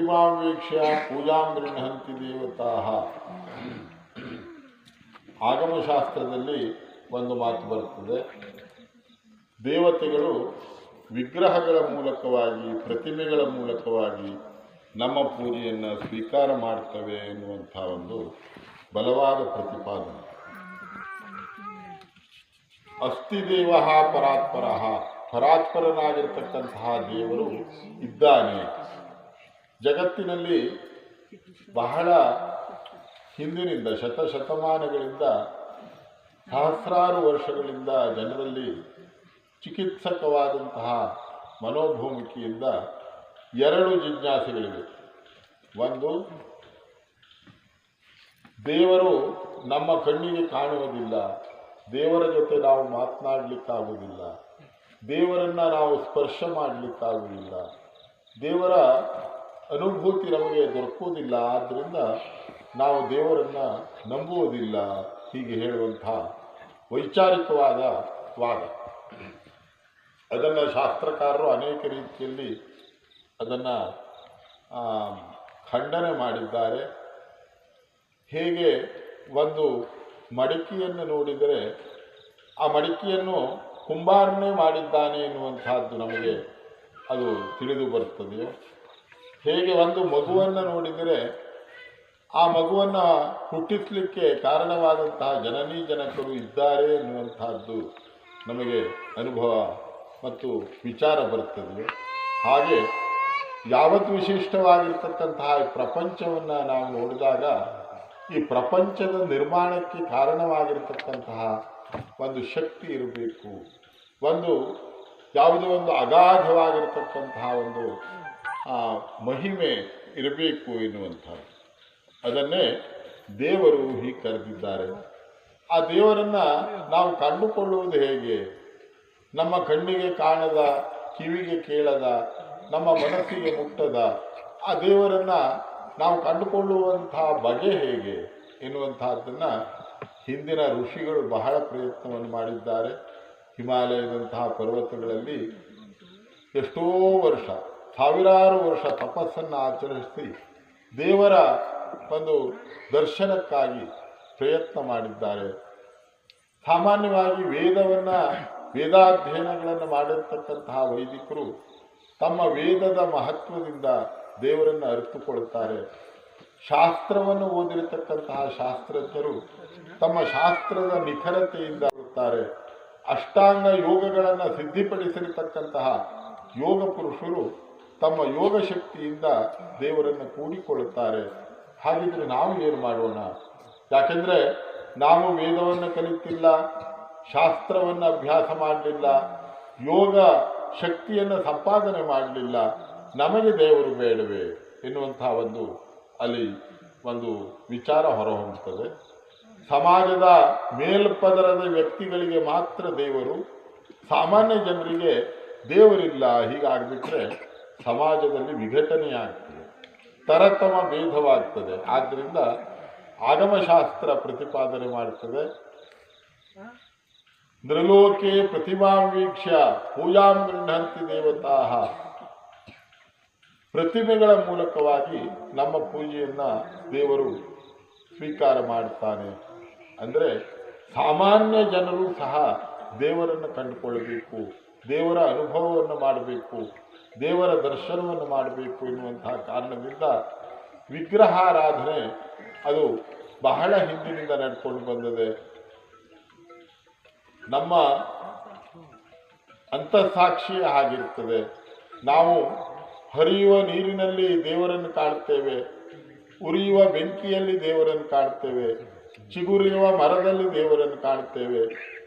ಪ್ರತಿಮಾಂ ವೀಕ್ಷ್ಯ ಹಂತಿ ಗೃಹಂತಿ ದೇವತಾ ಆಗಮಶಾಸ್ತ್ರದಲ್ಲಿ ಒಂದು ಮಾತು ಬರ್ತದೆ. ದೇವತೆಗಳು ವಿಗ್ರಹಗಳ ಮೂಲಕವಾಗಿ, ಪ್ರತಿಮೆಗಳ ಮೂಲಕವಾಗಿ ನಮ್ಮ ಪೂಜೆಯನ್ನು ಸ್ವೀಕಾರ ಮಾಡ್ತವೆ ಎನ್ನುವಂಥ ಒಂದು ಬಲವಾದ ಪ್ರತಿಪಾದನೆ. ಅಸ್ತಿ ದೇವ ಪರಾತ್ಪರ, ಪರಾತ್ಪರನಾಗಿರ್ತಕ್ಕಂತಹ ದೇವರು ಇದ್ದಾನೆ. ಜಗತ್ತಿನಲ್ಲಿ ಬಹಳ ಹಿಂದಿನಿಂದ ಶತಶತಮಾನಗಳಿಂದ ಸಹಸ್ರಾರು ವರ್ಷಗಳಿಂದ ಜನರಲ್ಲಿ ಚಿಕಿತ್ಸಕವಾದಂತಹ ಮನೋಭೂಮಿಕೆಯಿಂದ ಎರಡು ಜಿಜ್ಞಾಸೆಗಳಿವೆ. ಒಂದು, ದೇವರು ನಮ್ಮ ಕಣ್ಣಿಗೆ ಕಾಣುವುದಿಲ್ಲ, ದೇವರ ಜೊತೆ ನಾವು ಮಾತನಾಡಲಿಕ್ಕಾಗುವುದಿಲ್ಲ, ದೇವರನ್ನು ನಾವು ಸ್ಪರ್ಶ ಮಾಡಲಿಕ್ಕಾಗುವುದಿಲ್ಲ, ದೇವರ ಅನುಭೂತಿ ನಮಗೆ ದೊರಕುವುದಿಲ್ಲ. ಆದ್ದರಿಂದ ನಾವು ದೇವರನ್ನು ನಂಬುವುದಿಲ್ಲ. ಹೀಗೆ ಹೇಳುವಂತಹ ವೈಚಾರಿಕವಾದ ವಾದ. ಅದನ್ನು ಶಾಸ್ತ್ರಕಾರರು ಅನೇಕ ರೀತಿಯಲ್ಲಿ ಅದನ್ನು ಖಂಡನೆ ಮಾಡಿದ್ದಾರೆ. ಹೇಗೆ ಒಂದು ಮಡಿಕೆಯನ್ನು ನೋಡಿದರೆ ಆ ಮಡಿಕೆಯನ್ನು ಕುಂಬಾರನೇ ಮಾಡಿದ್ದಾನೆ ಎನ್ನುವಂತಹದ್ದು ನಮಗೆ ಅದು ತಿಳಿದು ಬರುತ್ತದೆಯೋ? ಹೇಗೆ ಒಂದು ಮಗುವನ್ನು ನೋಡಿದರೆ ಆ ಮಗುವನ್ನು ಹುಟ್ಟಿಸಲಿಕ್ಕೆ ಕಾರಣವಾದಂತಹ ಜನನೀ ಜನಕರು ಇದ್ದಾರೆ ಎನ್ನುವಂತಹದ್ದು ನಮಗೆ ಅನುಭವ ಮತ್ತು ವಿಚಾರ ಬರುತ್ತದೆ. ಹಾಗೆ ಯಾವತ್ತು ವಿಶಿಷ್ಟವಾಗಿರ್ತಕ್ಕಂತಹ ಪ್ರಪಂಚವನ್ನು ನಾವು ನೋಡಿದಾಗ ಈ ಪ್ರಪಂಚದ ನಿರ್ಮಾಣಕ್ಕೆ ಕಾರಣವಾಗಿರ್ತಕ್ಕಂತಹ ಒಂದು ಶಕ್ತಿ ಇರಬೇಕು. ಒಂದು ಯಾವುದೋ ಒಂದು ಅಗಾಧವಾಗಿರ್ತಕ್ಕಂತಹ ಒಂದು ಆ, ಮಹಿಮೆ ಇರಬೇಕು ಎನ್ನುವಂಥದ್ದು. ಅದನ್ನೇ ದೇವರು ಹೀಗೆ ಕರೆದಿದ್ದಾರೆ. ಆ ದೇವರನ್ನು ನಾವು ಕಂಡುಕೊಳ್ಳುವುದು ಹೇಗೆ? ನಮ್ಮ ಕಣ್ಣಿಗೆ ಕಾಣದ ಕಿವಿಗೆ ಕೇಳದ ನಮ್ಮ ಮನಸ್ಸಿಗೆ ಮುಟ್ಟದ ಆ ದೇವರನ್ನು ನಾವು ಕಂಡುಕೊಳ್ಳುವಂತಹ ಬಗೆ ಹೇಗೆ ಎನ್ನುವಂತಹದ್ದನ್ನು ಹಿಂದಿನ ಋಷಿಗಳು ಬಹಳ ಪ್ರಯತ್ನವನ್ನು ಮಾಡಿದ್ದಾರೆ. ಹಿಮಾಲಯದಂತಹ ಪರ್ವತಗಳಲ್ಲಿ ಎಷ್ಟೋ ವರ್ಷ ಸಾವಿರಾರು ವರ್ಷ ತಪಸ್ಸನ್ನು ಆಚರಿಸಿ ದೇವರ ಒಂದು ದರ್ಶನಕ್ಕಾಗಿ ಪ್ರಯತ್ನ ಮಾಡಿದ್ದಾರೆ. ಸಾಮಾನ್ಯವಾಗಿ ವೇದವನ್ನು, ವೇದಾಧ್ಯಯನಗಳನ್ನು ಮಾಡಿರ್ತಕ್ಕಂತಹ ವೈದಿಕರು ತಮ್ಮ ವೇದದ ಮಹತ್ವದಿಂದ ದೇವರನ್ನು ಅರಿತುಕೊಳ್ಳುತ್ತಾರೆ ಶಾಸ್ತ್ರವನ್ನು ಓದಿರತಕ್ಕಂತಹ ಶಾಸ್ತ್ರಜ್ಞರು ತಮ್ಮ ಶಾಸ್ತ್ರದ ನಿಖರತೆಯಿಂದ ಇರುತ್ತಾರೆ ಅಷ್ಟಾಂಗ ಯೋಗಗಳನ್ನು ಸಿದ್ಧಿಪಡಿಸಿರತಕ್ಕಂತಹ ಯೋಗ ಪುರುಷರು ತಮ್ಮ ಯೋಗ ಶಕ್ತಿಯಿಂದ ದೇವರನ್ನು ಕೂಡಿಕೊಳ್ಳುತ್ತಾರೆ. ಹಾಗಿದ್ರೆ ನಾವು ಏನು ಮಾಡೋಣ? ಯಾಕೆಂದರೆ ನಾವು ವೇದವನ್ನು ಕಲಿತಿಲ್ಲ, ಶಾಸ್ತ್ರವನ್ನು ಅಭ್ಯಾಸ ಮಾಡಲಿಲ್ಲ, ಯೋಗ ಶಕ್ತಿಯನ್ನು ಸಂಪಾದನೆ ಮಾಡಲಿಲ್ಲ. ನಮಗೆ ದೇವರು ಬೇಡವೇ ಎನ್ನುವಂತಹ ಒಂದು ಅಲ್ಲಿ ಒಂದು ವಿಚಾರ ಹೊರಹೊಮ್ಮುತ್ತದೆ. ಸಮಾಜದ ಮೇಲ್ಪದರದ ವ್ಯಕ್ತಿಗಳಿಗೆ ಮಾತ್ರ ದೇವರು, ಸಾಮಾನ್ಯ ಜನರಿಗೆ ದೇವರಿಲ್ಲ. ಹೀಗಾಗ್ಬಿಟ್ರೆ ಸಮಾಜದಲ್ಲಿ ವಿಘಟನೆಯಾಗ್ತದೆ, ತರತಮ ಭೇದವಾಗ್ತದೆ. ಆದ್ದರಿಂದ ಆಗಮಶಾಸ್ತ್ರ ಪ್ರತಿಪಾದನೆ ಮಾಡ್ತದೆ. ನೃಲೋಕೆ ಪ್ರತಿಮಾ ವೀಕ್ಷ್ಯ ಪೂಜಾಂ ಗೃಹಂತಿ ದೇವತಾ. ಪ್ರತಿಮೆಗಳ ಮೂಲಕವಾಗಿ ನಮ್ಮ ಪೂಜೆಯನ್ನು ದೇವರು ಸ್ವೀಕಾರ ಮಾಡ್ತಾನೆ. ಅಂದರೆ ಸಾಮಾನ್ಯ ಜನರು ಸಹ ದೇವರನ್ನು ಕಂಡುಕೊಳ್ಳಬೇಕು. ದೇವರ ಅನುಭವವನ್ನು ಮಾಡಬೇಕು, ದೇವರ ದರ್ಶನವನ್ನು ಮಾಡಬೇಕು ಎನ್ನುವಂತಹ ಕಾರಣದಿಂದ ವಿಗ್ರಹಾರಾಧನೆ ಅದು ಬಹಳ ಹಿಂದಿನಿಂದ ನಡ್ಕೊಂಡು ಬಂದಿದೆ. ನಮ್ಮ ಅಂತಃಸಾಕ್ಷಿಯೇ ಆಗಿರ್ತದೆ. ನಾವು ಹರಿಯುವ ನೀರಿನಲ್ಲಿ ದೇವರನ್ನು ಕಾಣ್ತೇವೆ ಉರಿಯುವ ಬೆಂಕಿಯಲ್ಲಿ ದೇವರನ್ನು ಕಾಣ್ತೇವೆ ಚಿಗುರಿರುವ ಮರದಲ್ಲಿ ದೇವರನ್ನು ಕಾಣ್ತೇವೆ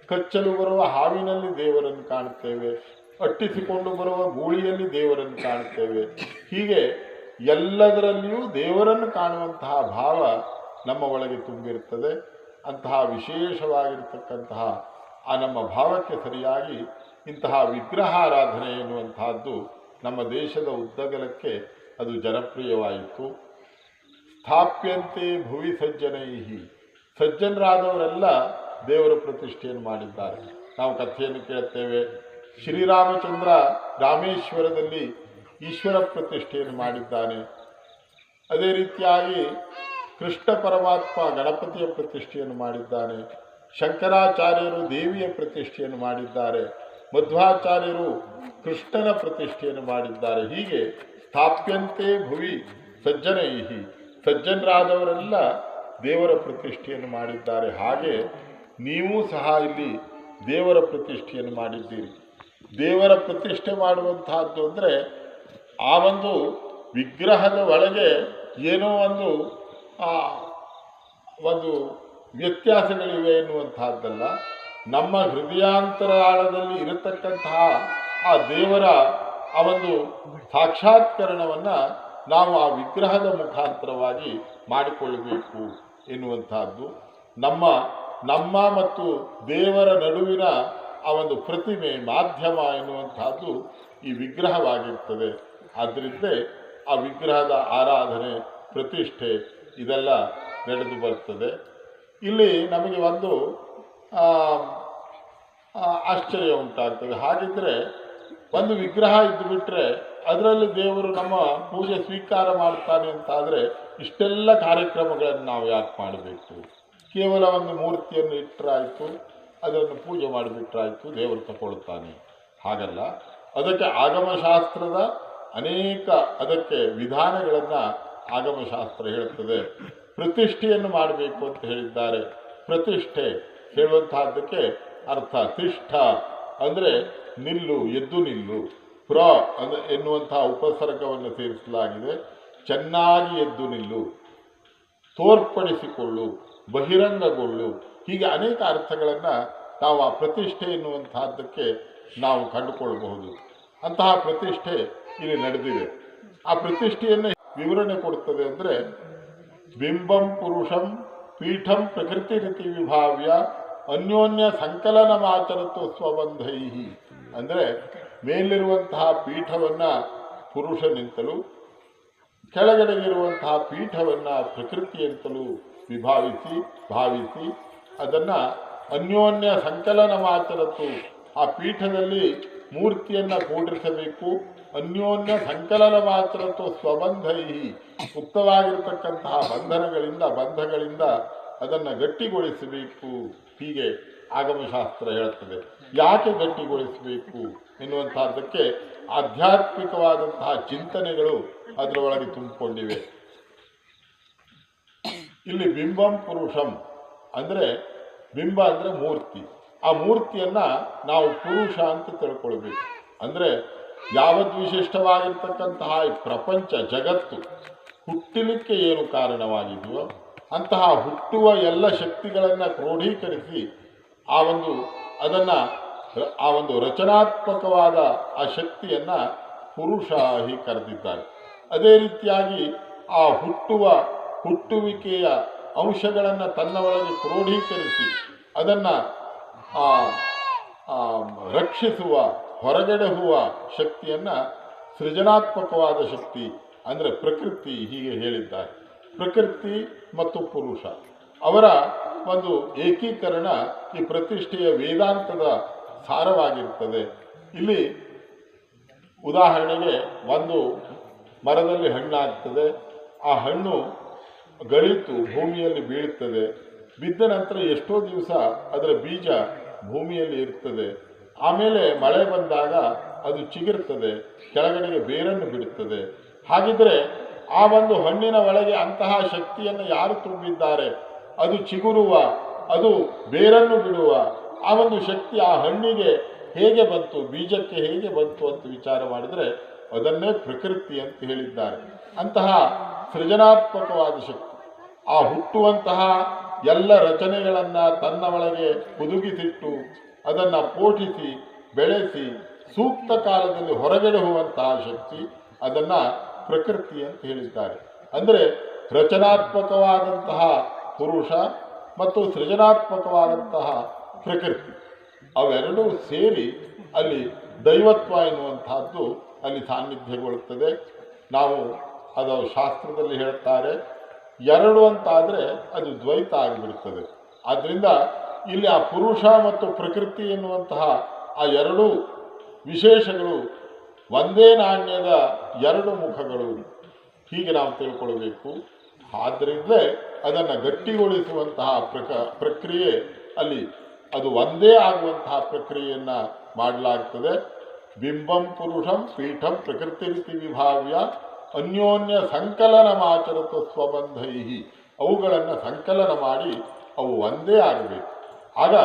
ಕಚ್ಚಲು ಬರುವ ಹಾವಿನಲ್ಲಿ ದೇವರನ್ನು ಕಾಣುತ್ತೇವೆ. ಅಟ್ಟಿಸಿಕೊಂಡು ಬರುವ ಗೂಳಿಯಲ್ಲಿ ದೇವರನ್ನು ಕಾಣುತ್ತೇವೆ. ಹೀಗೆ ಎಲ್ಲದರಲ್ಲಿಯೂ ದೇವರನ್ನು ಕಾಣುವಂತಹ ಭಾವ ನಮ್ಮ ಒಳಗೆ ತುಂಬಿರುತ್ತದೆ. ಅಂತಹ ವಿಶೇಷವಾಗಿರತಕ್ಕಂತಹ ಆ ನಮ್ಮ ಭಾವಕ್ಕೆ ಸರಿಯಾಗಿ ಇಂತಹ ವಿಗ್ರಹಾರಾಧನೆ ಎನ್ನುವಂತಹದ್ದು ನಮ್ಮ ದೇಶದ ಉದ್ದಗಲಕ್ಕೆ ಅದು ಜನಪ್ರಿಯವಾಯಿತು. ಸ್ಥಾಪ್ಯಂತೆ ಭುವಿ ಸಜ್ಜನೈಹಿ. ಸಜ್ಜನರಾದವರೆಲ್ಲ ದೇವರ ಪ್ರತಿಷ್ಠೆಯನ್ನು ಮಾಡಿದ್ದಾರೆ. ನಾವು ಕಥೆಯನ್ನು ಕೇಳುತ್ತೇವೆ. ಶ್ರೀರಾಮಚಂದ್ರ ರಾಮೇಶ್ವರದಲ್ಲಿ ಈಶ್ವರ ಪ್ರತಿಷ್ಠೆಯನ್ನು ಮಾಡಿದ್ದಾನೆ. ಅದೇ ರೀತಿಯಾಗಿ ಕೃಷ್ಣ ಪರಮಾತ್ಮ ಗಣಪತಿಯ ಪ್ರತಿಷ್ಠೆಯನ್ನು ಮಾಡಿದ್ದಾನೆ. ಶಂಕರಾಚಾರ್ಯರು ದೇವಿಯ ಪ್ರತಿಷ್ಠೆಯನ್ನು ಮಾಡಿದ್ದಾರೆ. ಮಧ್ವಾಚಾರ್ಯರು ಕೃಷ್ಣನ ಪ್ರತಿಷ್ಠೆಯನ್ನು ಮಾಡಿದ್ದಾರೆ. ಹೀಗೆ ಸ್ಥಾಪ್ಯಂತೆ ಭುವಿ ಸಜ್ಜನೈಹಿ. ಸಜ್ಜನರಾದವರೆಲ್ಲ ದೇವರ ಪ್ರತಿಷ್ಠೆಯನ್ನು ಮಾಡಿದ್ದಾರೆ. ಹಾಗೆ ನೀವು ಸಹ ಇಲ್ಲಿ ದೇವರ ಪ್ರತಿಷ್ಠೆಯನ್ನು ಮಾಡಿದ್ದೀರಿ. ದೇವರ ಪ್ರತಿಷ್ಠೆ ಮಾಡುವಂತಹದ್ದು ಅಂದರೆ ಆ ಒಂದು ವಿಗ್ರಹದ ಒಳಗೆ ಏನೋ ಒಂದು ಒಂದು ವ್ಯತ್ಯಾಸಗಳಿವೆ ಎನ್ನುವಂತಹದ್ದಲ್ಲ. ನಮ್ಮ ಹೃದಯಾಂತರಾಳದಲ್ಲಿ ಇರತಕ್ಕಂತಹ ಆ ದೇವರ ಆ ಒಂದು ಸಾಕ್ಷಾತ್ಕರಣವನ್ನು ನಾವು ಆ ವಿಗ್ರಹದ ಮುಖಾಂತರವಾಗಿ ಮಾಡಿಕೊಳ್ಳಬೇಕು ಎನ್ನುವಂತಹದ್ದು. ನಮ್ಮ ನಮ್ಮ ಮತ್ತು ದೇವರ ನಡುವಿನ ಆ ಒಂದು ಪ್ರತಿಮೆ, ಮಾಧ್ಯಮ ಎನ್ನುವಂತಹದ್ದು ಈ ವಿಗ್ರಹವಾಗಿರ್ತದೆ. ಆದ್ದರಿಂದ ಆ ವಿಗ್ರಹದ ಆರಾಧನೆ, ಪ್ರತಿಷ್ಠೆ ಇದೆಲ್ಲ ನಡೆದು ಬರ್ತದೆ. ಇಲ್ಲಿ ನಮಗೆ ಒಂದು ಆಶ್ಚರ್ಯ ಉಂಟಾಗ್ತದೆ. ಹಾಗಿದ್ರೆ ಒಂದು ವಿಗ್ರಹ ಇದ್ದು ಬಿಟ್ಟರೆ ಅದರಲ್ಲಿ ದೇವರು ನಮ್ಮ ಪೂಜೆ ಸ್ವೀಕಾರ ಮಾಡ್ತಾನೆ ಅಂತಾದರೆ ಇಷ್ಟೆಲ್ಲ ಕಾರ್ಯಕ್ರಮಗಳನ್ನು ನಾವು ಯಾಕೆ ಮಾಡಬೇಕು? ಕೇವಲ ಒಂದು ಮೂರ್ತಿಯನ್ನು ಇಟ್ಟರಾಯಿತು ಅದನ್ನು ಪೂಜೆ ಮಾಡಿಬಿಟ್ರಾಯಿತು, ದೇವರು ತಗೊಳ್ತಾನೆ ಹಾಗಲ್ಲ, ಅದಕ್ಕೆ ಆಗಮಶಾಸ್ತ್ರದ ಅನೇಕ ಅದಕ್ಕೆ ವಿಧಾನಗಳನ್ನು ಆಗಮಶಾಸ್ತ್ರ ಹೇಳುತ್ತದೆ. ಪ್ರತಿಷ್ಠೆಯನ್ನು ಮಾಡಬೇಕು ಅಂತ ಹೇಳಿದ್ದಾರೆ. ಪ್ರತಿಷ್ಠೆ ಹೇಳುವಂತಹದ್ದಕ್ಕೆ ಅರ್ಥ ತಿಷ್ಠ ಅಂದರೆ ನಿಲ್ಲು, ಎದ್ದು ನಿಲ್ಲು. ಪ್ರ ಅಂದ ಎನ್ನುವಂತಹ ಉಪಸರ್ಗವನ್ನು ಸೇರಿಸಲಾಗಿದೆ. ಚೆನ್ನಾಗಿ ಎದ್ದು ನಿಲ್ಲು. ತೋರ್ಪಡಿಸಿಕೊಳ್ಳು. ಬಹಿರಂಗಗೊಳ್ಳು. ಹೀಗೆ ಅನೇಕ ಅರ್ಥಗಳನ್ನು ನಾವು ಆ ಪ್ರತಿಷ್ಠೆ ಎನ್ನುವಂತಹದ್ದಕ್ಕೆ ನಾವು ಕಂಡುಕೊಳ್ಳಬಹುದು. ಅಂತಹ ಪ್ರತಿಷ್ಠೆ ಇಲ್ಲಿ ನಡೆದಿದೆ. ಆ ಪ್ರತಿಷ್ಠೆಯನ್ನು ವಿವರಣೆ ಕೊಡುತ್ತದೆ ಅಂದರೆ ಬಿಂಬಂ ಪುರುಷಂ ಪೀಠಂ ಪ್ರಕೃತಿ ರೀತಿ ವಿಭಾವ್ಯ ಅನ್ಯೋನ್ಯ ಸಂಕಲನ ಮಾಚರತ್ವ ಸ್ವಬಂಧೈಹಿ. ಅಂದರೆ ಮೇಲಿರುವಂತಹ ಪೀಠವನ್ನು ಪುರುಷನಿಂತಲೂ ಕೆಳಗಡೆಗಿರುವಂತಹ ಪೀಠವನ್ನು ಪ್ರಕೃತಿ ಅಂತಲೂ ವಿಭಾವಿಸಿ, ಭಾವಿಸಿ ಅದನ್ನು ಅನ್ಯೋನ್ಯ ಸಂಕಲನ ಮಾತ್ರದ್ದು ಆ ಪೀಠದಲ್ಲಿ ಮೂರ್ತಿಯನ್ನು ಕೂಡಿಸಬೇಕು ಅನ್ಯೋನ್ಯ ಸಂಕಲನ ಮಾಚರತ್ತು ಸ್ವಬಂಧೈ ಮುಕ್ತವಾಗಿರತಕ್ಕಂತಹ ಬಂಧನಗಳಿಂದ, ಬಂಧಗಳಿಂದ ಅದನ್ನು ಗಟ್ಟಿಗೊಳಿಸಬೇಕು. ಹೀಗೆ ಆಗಮಶಾಸ್ತ್ರ ಹೇಳುತ್ತದೆ ಯಾಕೆ ಗಟ್ಟಿಗೊಳಿಸಬೇಕು ಎನ್ನುವಂತಹದ್ದಕ್ಕೆ ಆಧ್ಯಾತ್ಮಿಕವಾದಂತಹ ಚಿಂತನೆಗಳು ಅದರೊಳಗೆ ತುಂಬಿಕೊಂಡಿವೆ. ಇಲ್ಲಿ ಬಿಂಬಂ ಪುರುಷಂ ಅಂದರೆ ಬಿಂಬ ಅಂದರೆ ಮೂರ್ತಿ. ಆ ಮೂರ್ತಿಯನ್ನು ನಾವು ಪುರುಷ ಅಂತ ತಿಳ್ಕೊಳ್ಬೇಕು. ಅಂದರೆ ಯಾವತ್ ವಿಶಿಷ್ಟವಾಗಿರ್ತಕ್ಕಂತಹ ಈ ಪ್ರಪಂಚ, ಜಗತ್ತು ಹುಟ್ಟಲಿಕ್ಕೆ ಏನು ಕಾರಣವಾಗಿದೆಯೋ ಅಂತಹ ಹುಟ್ಟುವ ಎಲ್ಲ ಶಕ್ತಿಗಳನ್ನು ಕ್ರೋಢೀಕರಿಸಿ ಆ ಒಂದು ಅದನ್ನು ಆ ಒಂದು ರಚನಾತ್ಮಕವಾದ ಆ ಶಕ್ತಿಯನ್ನು ಪುರುಷ ಹೀಗೆ ಕರೆದಿದ್ದಾರೆ. ಅದೇ ರೀತಿಯಾಗಿ ಆ ಹುಟ್ಟುವ ಹುಟ್ಟುವಿಕೆಯ ಅಂಶಗಳನ್ನು ತನ್ನ ಒಳಗೆ ಕ್ರೋಢೀಕರಿಸಿ ಅದನ್ನು ರಕ್ಷಿಸುವ, ಹೊರಗಡೆ ಹೊರಗಡೆಹುವ ಶಕ್ತಿಯನ್ನು ಸೃಜನಾತ್ಮಕವಾದ ಶಕ್ತಿ ಅಂದರೆ ಪ್ರಕೃತಿ ಹೀಗೆ ಹೇಳಿದ್ದಾರೆ. ಪ್ರಕೃತಿ ಮತ್ತು ಪುರುಷ. ಅವರ ಒಂದು ಏಕೀಕರಣ ಈ ಪ್ರತಿಷ್ಠೆಯ ವೇದಾಂತದ ಸಾರವಾಗಿರ್ತದೆ ಇಲ್ಲಿ ಉದಾಹರಣೆಗೆ ಒಂದು ಮರದಲ್ಲಿ ಹಣ್ಣಾಗ್ತದೆ. ಆ ಹಣ್ಣು ಗಳಿತು ಭೂಮಿಯಲ್ಲಿ ಬೀಳುತ್ತದೆ. ಬಿದ್ದ ನಂತರ ಎಷ್ಟೋ ದಿವಸ ಅದರ ಬೀಜ ಭೂಮಿಯಲ್ಲಿ ಇರ್ತದೆ ಆಮೇಲೆ ಮಳೆ ಬಂದಾಗ ಅದು ಚಿಗಿರುತ್ತದೆ ಕೆಳಗಡೆಗೆ ಬೇರನ್ನು ಬಿಡುತ್ತದೆ. ಹಾಗಿದ್ರೆ ಆ ಒಂದು ಹಣ್ಣಿನ ಒಳಗೆ ಅಂತಹ ಶಕ್ತಿಯನ್ನು ಯಾರು ತುಂಬಿದ್ದಾರೆ? ಅದು ಚಿಗುರುವ, ಅದು ಬೇರನ್ನು ಬಿಡುವ, ಆ ಒಂದು ಶಕ್ತಿ ಆ ಹಣ್ಣಿಗೆ ಹೇಗೆ ಬಂತು, ಬೀಜಕ್ಕೆ ಹೇಗೆ ಬಂತು ಅಂತ ವಿಚಾರ ಮಾಡಿದರೆ ಅದನ್ನೇ ಪ್ರಕೃತಿ ಅಂತ ಹೇಳಿದ್ದಾರೆ. ಅಂತಹ ಸೃಜನಾತ್ಮಕವಾದ ಶಕ್ತಿ. ಆ ಹುಟ್ಟುವಂತಹ ಎಲ್ಲ ರಚನೆಗಳನ್ನು ತನ್ನ ಒಳಗೆ ಹುದುಗಿಸಿಟ್ಟು ಅದನ್ನು ಪೋಷಿಸಿ, ಬೆಳೆಸಿ, ಸೂಕ್ತ ಕಾಲದಲ್ಲಿ ಹೊರಗಡೆ ಹೋಗುವಂತಹ ಶಕ್ತಿ ಅದನ್ನು ಪ್ರಕೃತಿ ಅಂತ ಹೇಳಿದ್ದಾರೆ. ಅಂದರೆ ರಚನಾತ್ಮಕವಾದಂತಹ ಪುರುಷ ಮತ್ತು ಸೃಜನಾತ್ಮಕವಾದಂತಹ ಪ್ರಕೃತಿ. ಅವೆರಡೂ ಸೇರಿ ಅಲ್ಲಿ ದೈವತ್ವ ಎನ್ನುವಂತಹದ್ದು ಅಲ್ಲಿ ಸಾನ್ನಿಧ್ಯಗೊಳ್ಳುತ್ತದೆ. ನಾವು ಅದು ಶಾಸ್ತ್ರದಲ್ಲಿ ಹೇಳ್ತಾರೆ, ಎರಡು ಅಂತಾದರೆ ಅದು ದ್ವೈತ ಆಗಿಬಿಡುತ್ತದೆ. ಆದ್ದರಿಂದ ಇಲ್ಲಿ ಆ ಪುರುಷ ಮತ್ತು ಪ್ರಕೃತಿ ಎನ್ನುವಂತಹ ಆ ಎರಡೂ ವಿಶೇಷಗಳು ಒಂದೇ ನಾಣ್ಯದ ಎರಡು ಮುಖಗಳು. ಹೀಗೆ ನಾವು ತಿಳ್ಕೊಳ್ಬೇಕು. ಆದ್ದರಿಂದಲೇ ಅದನ್ನು ಗಟ್ಟಿಗೊಳಿಸುವಂತಹ ಪ್ರಕ, ಪ್ರಕ್ರಿಯೆ ಅಲ್ಲಿ ಅದು ಒಂದೇ ಆಗುವಂತಹ ಪ್ರಕ್ರಿಯೆಯನ್ನು ಮಾಡಲಾಗ್ತದೆ. ಬಿಂಬಂ ಪುರುಷಂ ಪೀಠಂ ಪ್ರಕೃತಿ ವಿಭಾವ್ಯ ಅನ್ಯೋನ್ಯ ಸಂಕಲನ ಮಾಚರತು ಸ್ವಬಂಧೈ ಅವುಗಳನ್ನು ಸಂಕಲನ ಮಾಡಿ ಅವು ಒಂದೇ ಆಗಬೇಕು. ಆಗ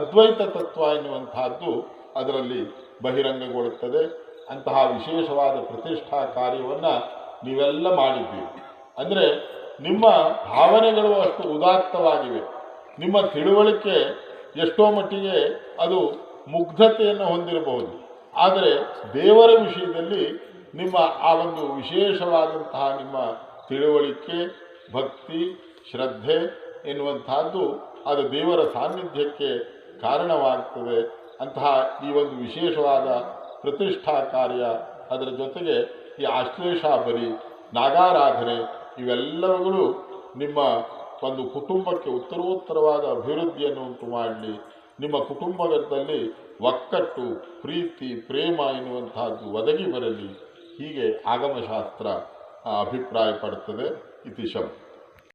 ಅದ್ವೈತ ತತ್ವ ಎನ್ನುವಂತಹದ್ದು ಅದರಲ್ಲಿ ಬಹಿರಂಗಗೊಳ್ಳುತ್ತದೆ. ಅಂತಹ ವಿಶೇಷವಾದ ಪ್ರತಿಷ್ಠಾ ಕಾರ್ಯವನ್ನು ನೀವೆಲ್ಲ ಮಾಡಿದ್ದೀರಿ. ಅಂದರೆ ನಿಮ್ಮ ಭಾವನೆಗಳು ಅಷ್ಟು ಉದಾತ್ತವಾಗಿವೆ. ನಿಮ್ಮ ತಿಳುವಳಿಕೆ ಎಷ್ಟೋ ಮಟ್ಟಿಗೆ ಅದು ಮುಗ್ಧತೆಯನ್ನು ಹೊಂದಿರಬಹುದು. ಆದರೆ ದೇವರ ವಿಷಯದಲ್ಲಿ ನಿಮ್ಮ ಆ ಒಂದು ವಿಶೇಷವಾದಂತಹ ನಿಮ್ಮ ತಿಳುವಳಿಕೆ, ಭಕ್ತಿ, ಶ್ರದ್ಧೆ ಎನ್ನುವಂತಹದ್ದು ಅದು ದೇವರ ಸಾನ್ನಿಧ್ಯಕ್ಕೆ ಕಾರಣವಾಗ್ತದೆ. ಅಂತಹ ಈ ಒಂದು ವಿಶೇಷವಾದ ಪ್ರತಿಷ್ಠಾ ಕಾರ್ಯ ಅದರ ಜೊತೆಗೆ ಈ ಆಶ್ಲೇಷ ಬಲಿ, ನಾಗಾರಾಧನೆ ಇವೆಲ್ಲವುಗಳು ನಿಮ್ಮ ಒಂದು ಕುಟುಂಬಕ್ಕೆ ಉತ್ತರೋತ್ತರವಾದ ಅಭಿವೃದ್ಧಿಯನ್ನು ಉಂಟು ಮಾಡಲಿ. ನಿಮ್ಮ ಕುಟುಂಬದಲ್ಲಿ ಒಕ್ಕಟ್ಟು ಪ್ರೀತಿ ಪ್ರೇಮ ಎನ್ನುವಂತಹದ್ದು ಒದಗಿ ಬರಲಿ. ಹೀಗೆ ಆಗಮಶಾಸ್ತ್ರ ಆ, ಅಭಿಪ್ರಾಯ ಪಡುತ್ತದೆ ಇತಿ ಶಬ್ದ.